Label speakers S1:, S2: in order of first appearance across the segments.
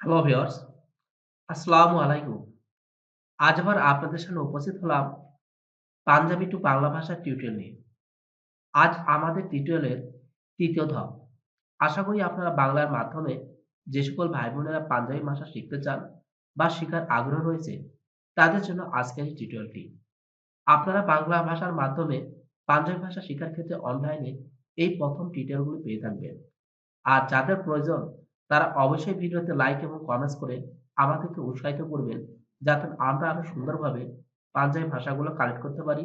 S1: Hello viewers আসসালামু আলাইকুম আজ আবার আপনাদের সামনে উপস্থিত হলাম পাঞ্জাবি টু বাংলা ভাষার টিউটোরিয়াল নিয়ে। আজ আমাদের টিউটোরিয়ালের তৃতীয় ধাপ। আশা করি আপনারা বাংলার মাধ্যমে যে সকল ভাই বোনেরা পাঞ্জাবি ভাষা শিখতে চান বা শেখার আগ্রহ রয়েছে, তাদের জন্য আজকের এই টিউটোরিয়ালটি আপনারা বাংলা ভাষার মাধ্যমে পাঞ্জাবি ভাষা শেখার ক্ষেত্রে অনলাইনে এই প্রথম টিউটোরিয়ালগুলো পেয়ে থাকবেন। আর যাদের প্রয়োজন তারা অবশ্যই ভিডিওতে লাইক এবং কমেন্টস করে আমাদেরকে উৎসাহিত করবেন, যাতে আমরা আরও সুন্দরভাবে পাঞ্জাবি ভাষাগুলো কালেক্ট করতে পারি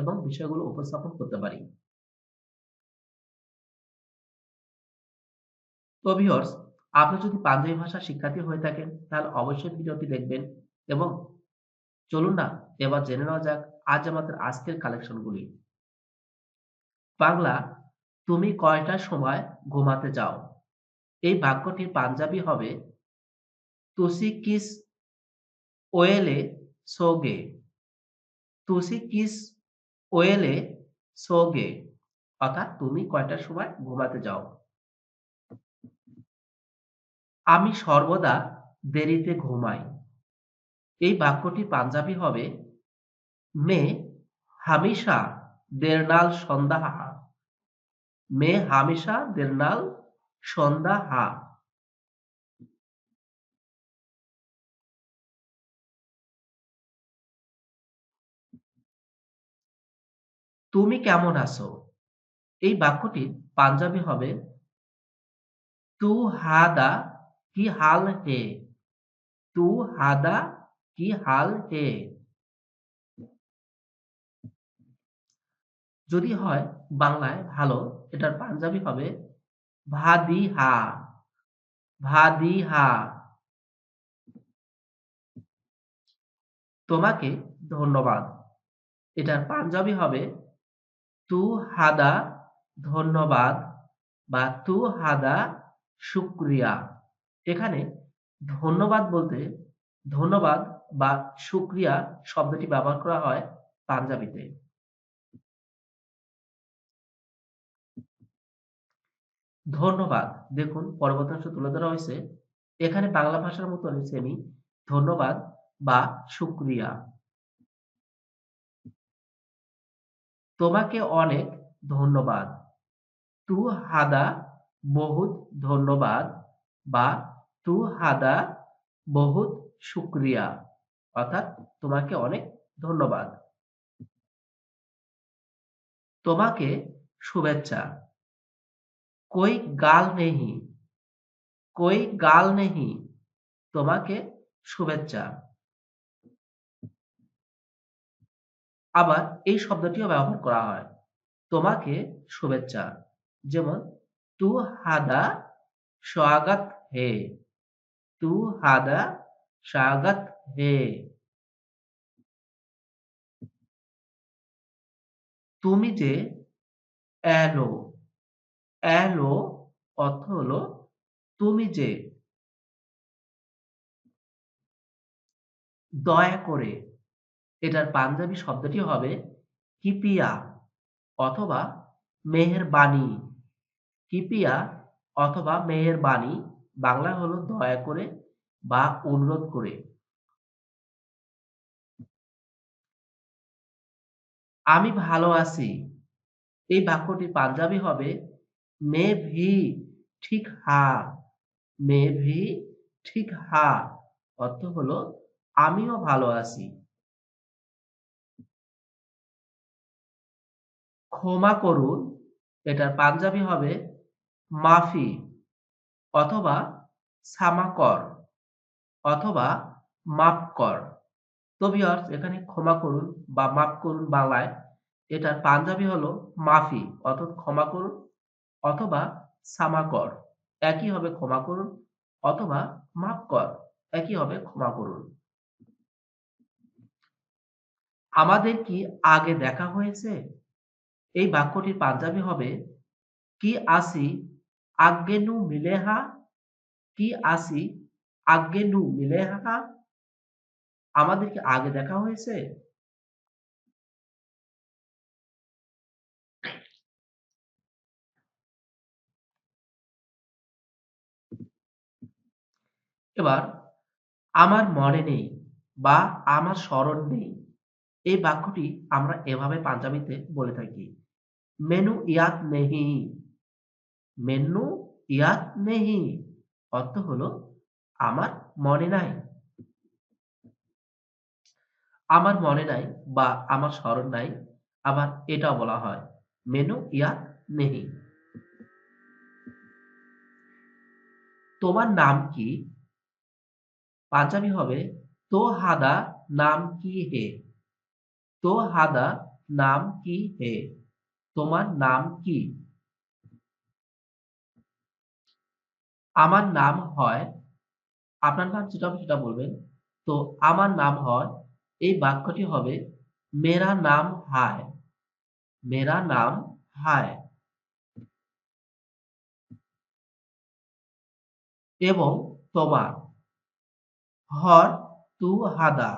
S1: এবং বিষয়গুলো উপস্থাপন করতে পারি। তো আপনি যদি পাঞ্জাবি ভাষা শিক্ষার্থী হয়ে থাকেন, তাহলে অবশ্যই ভিডিওটি দেখবেন এবং চলুন না, এবার জেনে নেওয়া যাক আজ আমাদের আজকের কালেকশনগুলি বাংলা, তুমি কয়টার সময় ঘুমাতে যাও? এই বাক্যটির পাঞ্জাবি হবে। তুসি কিস ওয়েলে সোগে। তুসি কিস ওয়েলে সোগে। অর্থাৎ তুমি কয়টার সময় ঘুমাতে যাও? আমি সর্বদা দেরিতে ঘুমাই। এই বাক্যটি পাঞ্জাবি হবে। মে হামেশা দেরনাল সন্ধ্যা মে হামেশা দেরনাল সন্ধ্যা হা। তুমি কেমন আছো? এই বাক্যটির পাঞ্জাবি হবে। তু হাদা কি হাল হে? তু হাদা কি হাল হে? যদি হয় বাংলায় ভালো, এটার পাঞ্জাবি হবে ভাদি হা ভাদি হা তোমাকে ধন্যবাদ। এটার পাঞ্জাবি হবে, তু হাদা ধন্যবাদ বা তু হাদা শুক্রিয়া। এখানে ধন্যবাদ বলতে ধন্যবাদ বা শুক্রিয়া শব্দটি ব্যবহার করা হয় পাঞ্জাবিতে। ধন্যবাদ। দেখুন পরবর্তীংশ তুলে ধরা হয়েছে। এখানে বাংলা ভাষার মতো সেমি, ধন্যবাদ বা শুক্রিয়া। তোমাকে অনেক ধন্যবাদ। তু হাদা বহুত ধন্যবাদ বা তু হাদা বহুত শুক্রিয়া। অর্থাৎ তোমাকে অনেক ধন্যবাদ। তোমাকে শুভেচ্ছা। কই গাল নেহি কই গাল নেহি তোমাকে শুভেচ্ছা আবার এই শব্দটিও ব্যবহার করা হয় তোমাকে শুভেচ্ছা যেমন তু হাদা স্বাগত হে তু হাদা স্বাগত হে তুমি যে এলো এলো অর্থ হলো তুমি যে দয়া করে এটার পাঞ্জাবি শব্দটি হবে কিপিয়া অথবা মেহেরবানি। কিপিয়া অথবা মেহেরবানি বাংলা হলো দয়া করে বা অনুরোধ করে। আমি ভালো আছি। এই বাক্যটি পাঞ্জাবি হবে ভি ঠিক হা মে ভি ঠিক হা অর্থ হলো আমিও ভালো আছি। ক্ষমা করুন, এটার পাঞ্জাবি হবে মাফি, অথবা সামাকর অথবা মাফ কর। তো ভিউয়ার্স এখানে ক্ষমা করুন বা মাফ করুন বাংলায়, এটার পাঞ্জাবি হলো মাফি, অর্থাৎ ক্ষমা করুন অথবা সামাকর একই হবে ক্ষমা করুন অথবা মাফ কর। একই হবে ক্ষমা করুন। আমাদের কি আগে দেখা হয়েছে? এই বাক্যটির পাঞ্জাবি হবে, কি আসি আজ্ঞেনু মিলেহা? কি আসি আজ্ঞেনু মিলেহা? আমাদের কি আগে দেখা হয়েছে? এবার, আমার মনে নেই বা আমার স্মরণ নেই। এই বাক্যটি আমরা এভাবে পাঞ্জাবিতে বলে থাকি। মেনু ইয়াদ নেহি। মেনু ইয়াদ নেহি। অর্থ হলো, আমার মনে নাই। আমার মনে নাই বা আমার স্মরণ নাই। আবার এটাও বলা হয়, মেনু ইয়াদ নেহি। তোমার নাম কি? পাঞ্জাবি হবে, তো হাদা নাম কি হে? তো হাদা নাম কি হে? তোমার নাম কি? আমার নাম হয়, আপনার নাম যেটা হবে সেটা বলবেন, তো আমার নাম হয়, এই বাক্যটি হবে, মেরা নাম হায়, মেরা নাম হায়। এবং তোমার হর তু হাদা,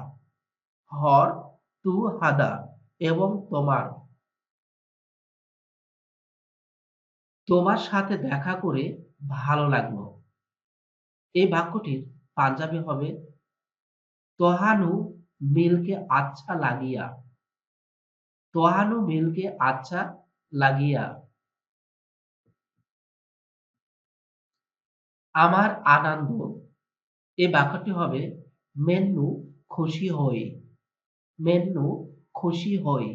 S1: হর তু হাদা এবং তোমার। তোমার সাথে দেখা করে ভালো লাগল। এই বাক্যটির পাঞ্জাবি হবে, তোহানু মিলকে আচ্ছা লাগিয়া, তোহানু মিলকে আচ্ছা লাগিয়া। আমার আনন্দ এই বাক্যটি হবে, মেন্নু খুশি হই। মেন্নু খুশি হই।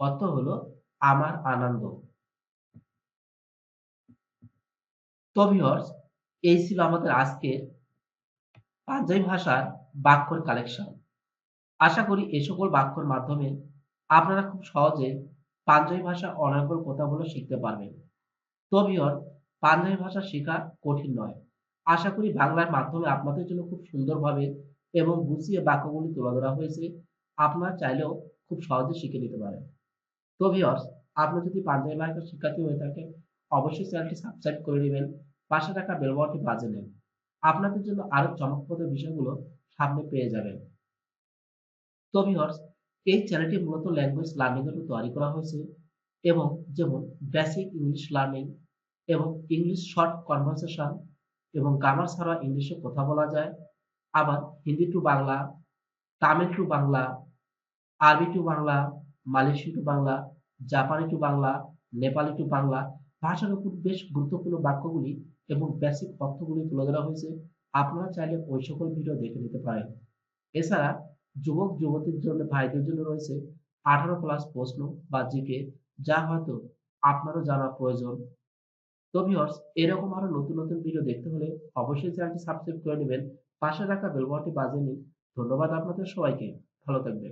S1: অর্থ হলো, আমার আনন্দ। তো ভিউয়ার্স এই ছিল আমাদের আজকের পাঞ্জাবি ভাষার বাক্যর কালেকশন আশা করি এই সকল বাক্যর মাধ্যমে আপনারা খুব সহজে পাঞ্জাবি ভাষা অনেকগুলো কথাগুলো শিখতে পারবেন। তো ভিউয়ার পাঞ্জাবি ভাষা শেখা কঠিন নয়। আশা করি বাংলার মাধ্যমে আপনাদের জন্য খুব সুন্দরভাবে এবং গুছিয়ে বাক্যগুলি তুলে ধরা হয়েছে। আপনারা চাইলেও খুব সহজে শিখে নিতে পারেন। তো ভিউয়ার্স আপনি যদি পাঞ্জাবি ভাষার শিক্ষার্থী হয়ে থাকেন, অবশ্যই চ্যানেলটি সাবস্ক্রাইব করে নেবেন। পাশে থাকা বেল বাজে নেন আপনাদের জন্য আরও চমকপ্রদ বিষয়গুলো সামনে পেয়ে যাবেন। তো ভিউয়ার্স এই চ্যানেলটি মূলত ল্যাঙ্গুয়েজ লার্নিং এর তৈরি করা হয়েছে এবং যেমন বেসিক ইংলিশ লার্নিং এবং ইংলিশ শর্ট কনভারসেশন এবং গ্রামার ছাড়া ইংলিশে কথা বলা যায়। আবার Hindi to Bangla, Tamil to Bangla, Arabi to Bangla Malaysian to Bangla, Japani to Bangla, Nepali to Bangla ভাষার উপর বেশ গুরুত্বপূর্ণ বাক্যগুলি এবং বেসিক তথ্যগুলি তুলে ধরা হয়েছে। আপনারা চাইলে ওই সকল ভিডিও দেখে নিতে পারেন। এছাড়া যুবক, যুবতীর জন্য, ভাইদের জন্য রয়েছে আঠারো প্লাস প্রশ্ন বা জিকে, যা হয়তো আপনারও জানা প্রয়োজন। তো ভিউয়ার্স এরকম আরও নতুন নতুন ভিডিও দেখতে হলে অবশ্যই চ্যানেলটি সাবস্ক্রাইব করে নেবেন। পাশে রাখা বেল বাটনটি বাজিয়ে নিন। ধন্যবাদ আপনাদের সবাইকে। ভালো থাকবেন।